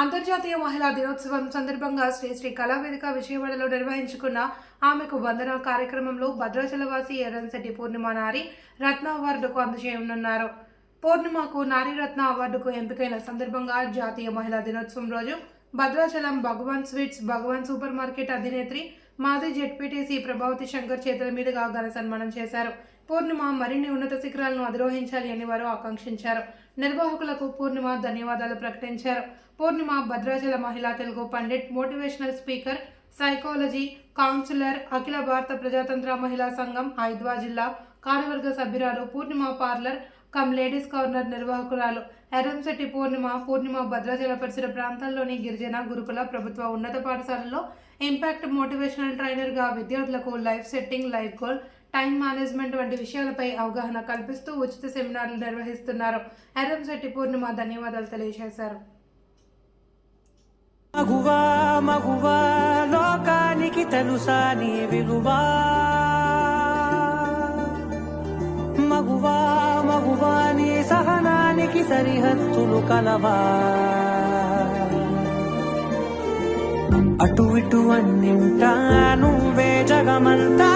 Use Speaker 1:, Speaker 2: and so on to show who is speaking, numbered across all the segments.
Speaker 1: అంతర్జాతీయ మహిళా దినోత్సవం సందర్భంగా శ్రీ శ్రీ కళావేదిక విజయవాడలో నిర్వహించుకున్న ఆమెకు వందన కార్యక్రమంలో భద్రాచలవాసి ఎర్రంశెట్టి పూర్ణిమ నారి రత్న అవార్డుకు అందజేయనున్నారు. పూర్ణిమకు నారీ రత్న అవార్డుకు ఎంపికైన సందర్భంగా జాతీయ మహిళా దినోత్సవం రోజు Bhadrachalam Bhagavan sweets Bhagavan super market అధినేత్రి మాజీ జెడ్పీటీసీ ప్రభావతి శంకర్ చేతుల మీదుగా ఘన సన్మానం చేశారు. పూర్ణిమ మరిన్ని ఉన్నత శిఖరాలను అధిరోహించాలి అని వారు ఆకాంక్షించారు. నిర్వాహకులకు పూర్ణిమ ధన్యవాదాలు ప్రకటించారు. పూర్ణిమ భద్రాచల మహిళా Telugu pandit motivational speaker psychology counsellor Akhila Bharata Prajatantra Mahila Sangham Hyderabad జిల్లా కార్యవర్గ సభ్యురాలు Purnima parlour cum ladies corner నిర్వాహకురాలు Erramsetti Purnima Purnima Bhadrachala పరిసర ప్రాంతాల్లోని గిరిజన గురుకుల ప్రభుత్వ ఉన్నత పాఠశాలలో ఇంపాక్ట్ మోటివేషనల్ ట్రైనర్గా విద్యార్థులకు life setting life goal time management వంటి విషయాలపై అవగాహన కల్పిస్తూ ఉచిత సెమినార్లు నిర్వహిస్తున్నారు. ఎర్రంశెట్టి పూర్ణిమ ధన్యవాదాలు తెలియజేశారు.
Speaker 2: మగువా మగువా లోకానికి తెలుసా నీ విలువా. మగువా మగువా నీ కలవా? అటు ఇటు అన్నింటా నువ్వే జగమంతా.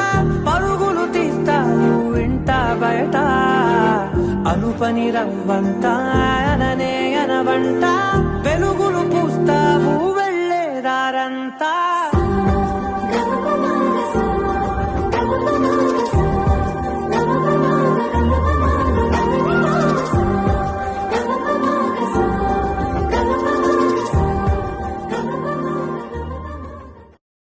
Speaker 2: పరుగులు తీస్తావు ఇంట బయట. అలుపని రవ్వంతా అననే అనవంట. వెలుగులు పూస్తావు వెళ్ళేదారంతా